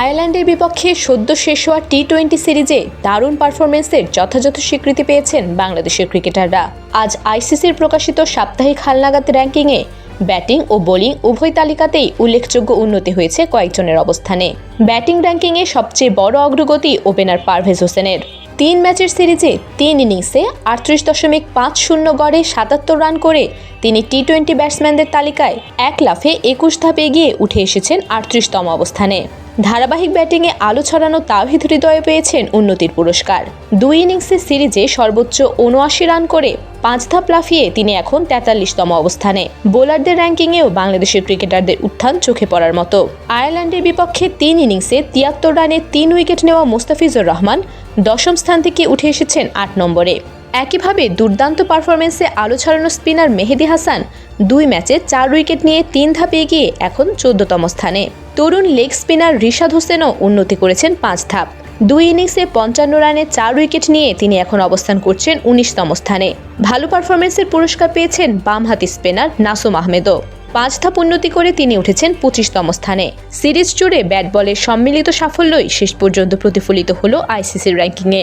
আয়ারল্যান্ডের বিপক্ষে সদ্য শেষ হওয়া টি টোয়েন্টি সিরিজে দারুণ পারফরমেন্সের যথাযথ স্বীকৃতি পেয়েছেন বাংলাদেশের ক্রিকেটাররা। আজ আইসিসির প্রকাশিত সাপ্তাহিক হালনাগাদ র্যাঙ্কিংয়ে ব্যাটিং ও বোলিং উভয় তালিকাতেই উল্লেখযোগ্য উন্নতি হয়েছে কয়েকজনের অবস্থানে। ব্যাটিং র্যাঙ্কিংয়ে সবচেয়ে বড় অগ্রগতি ওপেনার পারভেজ হোসেনের। তিন ম্যাচের সিরিজে তিন ইনিংসে আটত্রিশ দশমিক পাঁচ শূন্য গড়ে সাতাত্তর রান করে তিনি টি টোয়েন্টি ব্যাটসম্যানদের তালিকায় এক লাফে একুশ ধাপ এগিয়ে উঠে এসেছেন আটত্রিশতম অবস্থানে। ধারাবাহিক ব্যাটিংয়ে আলো ছড়ানো তাহিদ হৃদয়ে পেয়েছেন উন্নতির পুরস্কার। দুই ইনিংসের সিরিজে সর্বোচ্চ উনআশি রান করে পাঁচ ধাপ লাফিয়ে তিনি এখন তেতাল্লিশতম অবস্থানে। বোলারদের র্যাঙ্কিংয়েও বাংলাদেশের ক্রিকেটারদের উত্থান চোখে পড়ার মতো। আয়ারল্যান্ডের বিপক্ষে তিন ইনিংসে তিয়াত্তর রানে তিন উইকেট নেওয়া মোস্তাফিজুর রহমান দশম স্থান থেকে উঠে এসেছেন আট নম্বরে। একইভাবে দুর্দান্ত পারফরমেন্সে আলো ছড়ানো স্পিনার মেহেদি হাসান দুই ম্যাচে চার উইকেট নিয়ে তিন ধাপে এগিয়ে এখন চোদ্দতম স্থানে। তরুণ লেগ স্পিনার রিশাদ হোসেনও উন্নতি করেছেন পাঁচ ধাপ। দুই ইনিংসে পঞ্চান্ন রানে চার উইকেট নিয়ে তিনি এখন অবস্থান করছেন উনিশতম স্থানে। ভালো পারফরমেন্সের পুরস্কার পেয়েছেন বামহাতি স্পিনার নাসুম আহমেদও। পাঁচ ধাপ উন্নতি করে তিনি উঠেছেন পঁচিশতম স্থানে। সিরিজ জুড়ে ব্যাট বলের সম্মিলিত সাফল্যই শেষ পর্যন্ত প্রতিফলিত হল আইসিসির র্যাঙ্কিংয়ে।